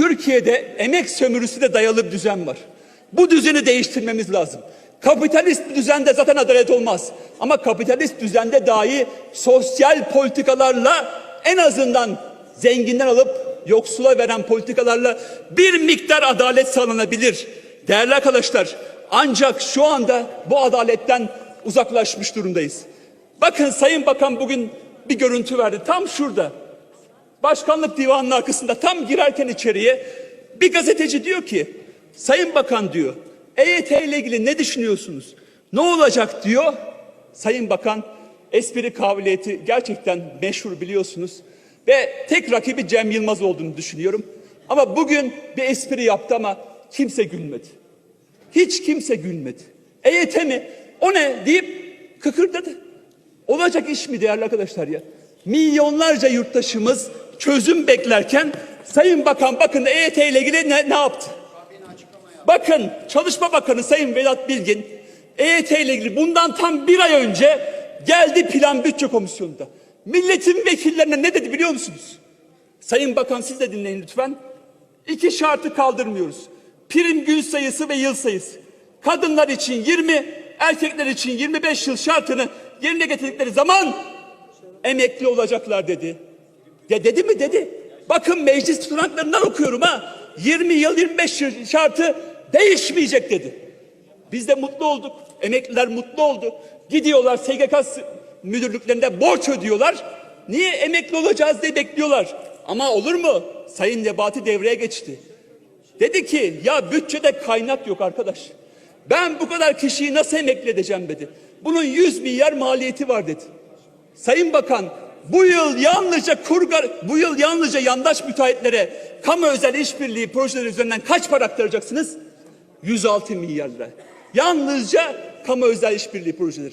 Türkiye'de emek sömürüsüne dayalı bir düzen var. Bu düzeni değiştirmemiz lazım. Kapitalist düzende zaten adalet olmaz. Ama kapitalist düzende dahi sosyal politikalarla en azından zenginden alıp yoksula veren politikalarla bir miktar adalet sağlanabilir. Değerli arkadaşlar ancak şu anda bu adaletten uzaklaşmış durumdayız. Bakın Sayın Bakan bugün bir görüntü verdi tam şurada. Başkanlık divanının arkasında tam girerken içeriye bir gazeteci diyor ki Sayın Bakan diyor EYT ile ilgili ne düşünüyorsunuz? Ne olacak diyor. Sayın Bakan espri kabiliyeti gerçekten meşhur biliyorsunuz. Ve tek rakibi Cem Yılmaz olduğunu düşünüyorum. Ama bugün bir espri yaptı ama kimse gülmedi. Hiç kimse gülmedi. EYT mi? O ne deyip kıkırdadı. Olacak iş mi değerli arkadaşlar ya? Milyonlarca yurttaşımız çözüm beklerken Sayın Bakan bakın EYT ile ilgili ne, ne yaptı? Bakın Çalışma Bakanı Sayın Vedat Bilgin EYT ile ilgili bundan tam bir ay önce geldi Plan Bütçe Komisyonu'nda. Milletin vekillerine ne dedi biliyor musunuz? Sayın Bakan siz de dinleyin lütfen. İki şartı kaldırmıyoruz. Prim gün sayısı ve yıl sayısı. Kadınlar için 20, erkekler için 25 yıl şartını yerine getirdikleri zaman emekli olacaklar dedi. Ya dedi mi dedi. Bakın meclis tutanaklarından okuyorum ha. 20 yıl 25 yıl şartı değişmeyecek dedi. Biz de mutlu olduk. Emekliler mutlu oldu. Gidiyorlar SGK müdürlüklerinde borç ödüyorlar. Niye emekli olacağız diye bekliyorlar. Ama olur mu? Sayın Nebati devreye geçti. Dedi ki ya bütçede kaynak yok arkadaş. Ben bu kadar kişiyi nasıl emekli edeceğim dedi. Bunun 100 milyar maliyeti var dedi. Sayın Bakan bu yıl yalnızca kurgar, bu yıl yalnızca yandaş müteahhitlere kamu özel işbirliği projeleri üzerinden kaç para aktaracaksınız? 106 milyar lira. Yalnızca kamu özel işbirliği projeleri.